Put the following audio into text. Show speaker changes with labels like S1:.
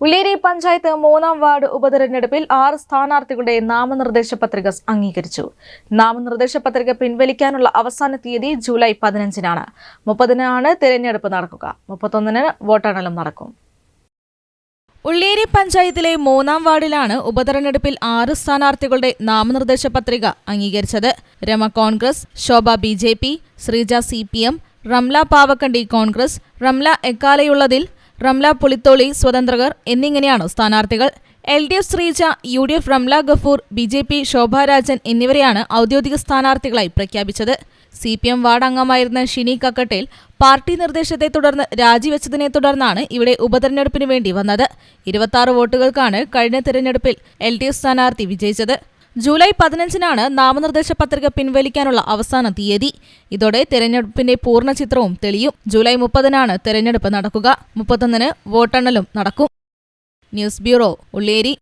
S1: ഉള്ളേരി പഞ്ചായത്ത് മൂന്നാം വാർഡ് ഉപതെരഞ്ഞെടുപ്പിൽ ആറ് സ്ഥാനാർത്ഥികളുടെ നാമനിർദ്ദേശ പത്രിക അംഗീകരിച്ചു. നാമനിർദ്ദേശ പത്രിക പിൻവലിക്കാനുള്ള അവസാന തീയതി ജൂലൈ പതിനഞ്ചിനാണ്. മുപ്പതിനാണ് തിരഞ്ഞെടുപ്പ് നടക്കുക. മുപ്പത്തൊന്നിന് വോട്ടെണ്ണലും നടക്കും. ഉള്ളേരി പഞ്ചായത്തിലെ മൂന്നാം വാർഡിലാണ് ഉപതെരഞ്ഞെടുപ്പിൽ ആറ് സ്ഥാനാർത്ഥികളുടെ നാമനിർദ്ദേശ പത്രിക അംഗീകരിച്ചത്. Rama Congress Shobha B J P Sreeja C P M Ramla Pavakkandi Congress Ramla എക്കാലയുള്ളതിൽ Ramla Pulitholi സ്വതന്ത്രകർ എന്നിങ്ങനെയാണ് സ്ഥാനാർത്ഥികൾ. L D F Sreeja U D F Ramla Gafoor B J P Shobharajan എന്നിവരെയാണ് ഔദ്യോഗിക സ്ഥാനാർത്ഥികളായി പ്രഖ്യാപിച്ചത്. സി പി എം വാർഡ് അംഗമായിരുന്ന Shini കക്കട്ടേൽ party നിർദ്ദേശത്തെ തുടർന്ന് രാജിവെച്ചതിനെ തുടർന്നാണ് ഇവിടെ ഉപതെരഞ്ഞെടുപ്പിന് വേണ്ടി വന്നത്. ഇരുപത്തി വോട്ടുകൾക്കാണ് കഴിഞ്ഞ തെരഞ്ഞെടുപ്പിൽ എൽ ഡി എഫ് സ്ഥാനാർത്ഥി വിജയിച്ചത്. ജൂലൈ പതിനഞ്ചിനാണ് നാമനിർദ്ദേശ പത്രിക പിൻവലിക്കാനുള്ള അവസാന തീയതി. ഇതോടെ തെരഞ്ഞെടുപ്പിന്റെ പൂർണ ചിത്രവും തെളിയും. ജൂലൈ മുപ്പതിനാണ് തെരഞ്ഞെടുപ്പ് നടക്കുക. മുപ്പത്തൊന്നിന് വോട്ടെണ്ണലും നടക്കും. News bureau Ulliyeri